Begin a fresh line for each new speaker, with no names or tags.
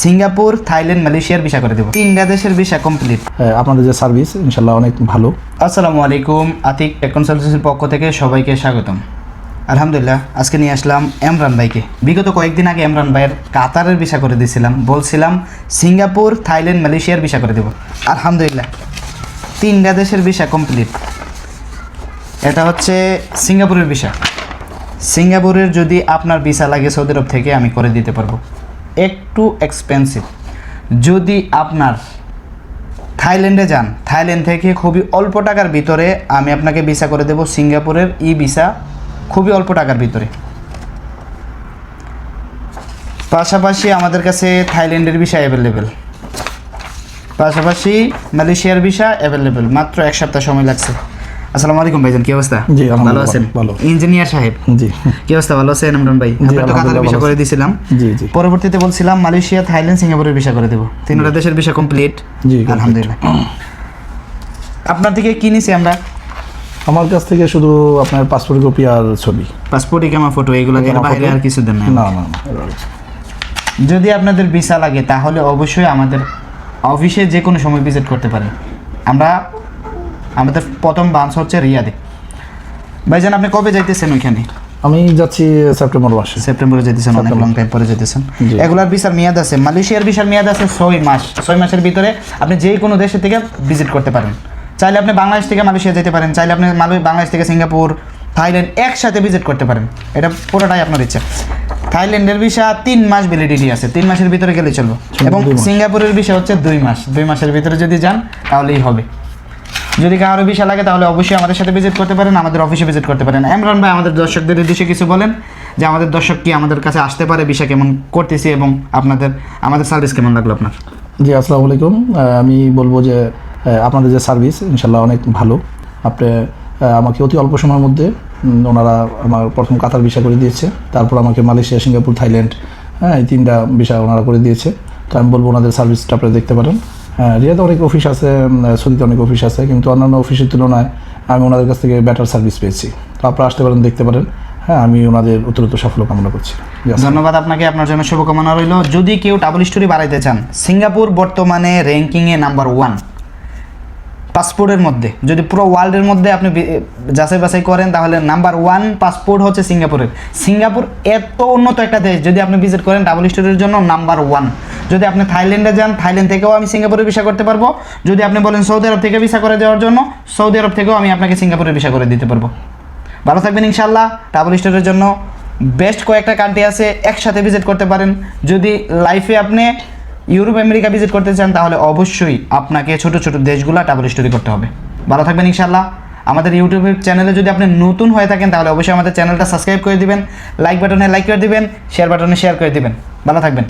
Singapore Thailand মালয়েশিয়ার visa করে দেবো। তিনটা দেশের ভিসা কমপ্লিট
আপনাদের যে সার্ভিস ইনশাল্লাহ অনেক ভালো।
আসসালামু আলাইকুম আতিক টেক কনসালটেন্সির পক্ষ থেকে সবাইকে স্বাগতম। আলহামদুলিল্লাহ আজকে নিয়ে আসলাম এমরান ভাইকে। বিগত কয়েকদিন আগে এমরান ভাইয়ের কাতারের ভিসা করে দিয়েছিলাম। বলছিলাম সিঙ্গাপুর থাইল্যান্ড মালয়েশিয়ার ভিসা করে দেবো। আলহামদুলিল্লাহ তিনটা দেশের ভিসা কমপ্লিট এটা হচ্ছে সিঙ্গাপুরের ভিসা। সিঙ্গাপুরের যদি আপনার ভিসা লাগে সৌদি আরব থেকে আমি করে দিতে পারব। একটু এক্সপেন্সিভ যদি আপনার থাইল্যান্ডে যান, থাইল্যান্ড থেকে খুবই অল্প টাকার ভিতরে আমি আপনাকে ভিসা করে দেব সিঙ্গাপুরের ই ভিসা খুবই অল্প টাকার ভিতরে। পাশাপাশি আমাদের কাছে থাইল্যান্ডের ভিসা অ্যাভেলেবেল পাশাপাশি মালয়েশিয়ার ভিসা অ্যাভেলেবেল মাত্র এক সপ্তাহ সময় লাগছে। আসসালামু আলাইকুম ভাইজান কি অবস্থা?
জি,
ভালো আছেন? ইঞ্জিনিয়ার সাহেব
জি।
কি অবস্থা? ভালো আছেন ইমরান ভাই? তো কাতারের
ভালো
করে। দিয়েছিলাম
জি জি।
পরবর্তীতে বলছিলাম মালয়েশিয়া থাইল্যান্ড সিঙ্গাপুরের ভিসা করে দেবো। তিনটা দেশের ভিসা কমপ্লিট
জি,
আলহামদুলিল্লাহ। আপনার থেকে কি নিছি আমরা?
আমার কাছ থেকে শুধু আপনার পাসপোর্ট কপি আর ছবি।
পাসপোর্ট ইকামা ফটো এগুলো এর বাইরে আর কিছু দেন না
না না
যদি আপনাদের ভিসা লাগে তাহলে অবশ্যই আমাদের অফিসে যে কোনো সময় ভিজিট করতে পারেন। আমরা আমাদের প্রথম বাঞ্চ হচ্ছে রিয়াদে। ভাইজান আপনি কবে যাইতেছেন ওইখানে?
আমি যাচ্ছি সেপ্টেম্বর মাসে।
সেপ্টেম্বরে যেতেছেন অনেক লং টাইম পরে যেতেছেন এগুলার ভিসার মেয়াদ আছে। মালয়েশিয়ার ভিসার মেয়াদ আছে ছয় মাস। ছয় মাসের ভিতরে আপনি যে কোনো দেশে থেকে ভিজিট করতে পারেন। চাইলে আপনি বাংলাদেশ থেকে মালয়েশিয়া যেতে পারেন। চাইলে আপনি মালয় বাংলাদেশ থেকে সিঙ্গাপুর থাইল্যান্ড একসাথে ভিজিট করতে পারেন। এটা পুরোটাই আপনার ইচ্ছা। থাইল্যান্ডের ভিসা তিন মাস ভ্যালিডিটি আছে। তিন মাসের ভিতরে গেলে চলবে। এবং সিঙ্গাপুরের ভিসা হচ্ছে দুই মাস। দুই মাসের ভিতরে যদি যান তাহলেই হবে। যদি কারও ভিসা লাগে, তাহলে অবশ্যই আমাদের সাথে ভিজিট করতে পারেন, আমাদের অফিসে ভিজিট করতে পারেন। এমরান ভাই, আমাদের দর্শকদের উদ্দেশ্যে কিছু বলেন যে, আমাদের দর্শক কি আমাদের কাছে আসতে পারে, ভিসা কেমন করতেছি এবং আপনাদের, আমাদের সার্ভিস কেমন লাগল আপনার?
জি, আসসালামু আলাইকুম। আমি বলব যে আপনাদের যে সার্ভিস ইনশাল্লাহ অনেক ভালো। আপনি আমাকে অতি অল্প সময়ের মধ্যে ওনারা আমার প্রথম কাতার ভিসা করে দিয়েছে। তারপর আমাকে মালয়েশিয়া, সিঙ্গাপুর, থাইল্যান্ড হ্যাঁ এই তিনটা ভিসা ওনারা করে দিয়েছে। তো আমি বলব ওনাদের সার্ভিসটা আপনারা দেখতে পারেন। রিয়াদে অনেক অফিস আছে সৌদিতে অনেক অফিস আছে, কিন্তু অন্যান্য অফিসের তুলনায় আমি ওনাদের কাছ থেকে বেটার সার্ভিস পেয়েছি। তো আপনারা আসতে পারেন, দেখতে পারেন। হ্যাঁ আমি ওনাদের উত্তরোত্তর সাফল্য কামনা করছি।
ধন্যবাদ আপনাকে, আপনার জন্য শুভকামনা রইল। যদি কেউ ডাবল স্টোরি বাড়াইতে চান, সিঙ্গাপুর বর্তমানে র্যাঙ্কিংয়ে নাম্বার ওয়ান পাসপোর্টের মধ্যে, যদি পুরো ওয়ার্ল্ডের মধ্যে আপনি যাচাই বাছাই করেন, তাহলে নাম্বার ওয়ান পাসপোর্ট হচ্ছে সিঙ্গাপুরের। সিঙ্গাপুর এত উন্নত একটা দেশ, যদি আপনি ভিজিট করেন ডাবল স্টোরির জন্য নাম্বার ওয়ান যদি আপনি থাইল্যান্ডে যান, থাইল্যান্ড থেকেও আমি সিঙ্গাপুরে ভিসা করতে পারব। যদি আপনি বলেন সৌদি আরব থেকে ভিসা করে দেওয়ার জন্য, সৌদি আরব থেকেও আমি আপনাকে সিঙ্গাপুরের ভিসা করে দিতে পারব। ভালো থাকবেন ইনশাল্লাহ ডাবল স্টোরের জন্য বেস্ট কয়েকটা কান্ট্রি আছে, একসাথে ভিজিট করতে পারেন। যদি লাইফে আপনি ইউরোপ আমেরিকা ভিজিট করতে চান, তাহলে অবশ্যই আপনাকে ছোট ছোট দেশগুলো ডাবল স্টোরি করতে হবে। ভালো থাকবেন ইনশাল্লাহ আমাদের ইউটিউবের চ্যানেলে যদি আপনি নতুন হয়ে থাকেন, তাহলে অবশ্যই আমাদের চ্যানেলটা সাবস্ক্রাইব করে দিবেন। লাইক বাটনে লাইক করে দিবেন শেয়ার বাটনে শেয়ার করে দিবেন। ভালো থাকবেন।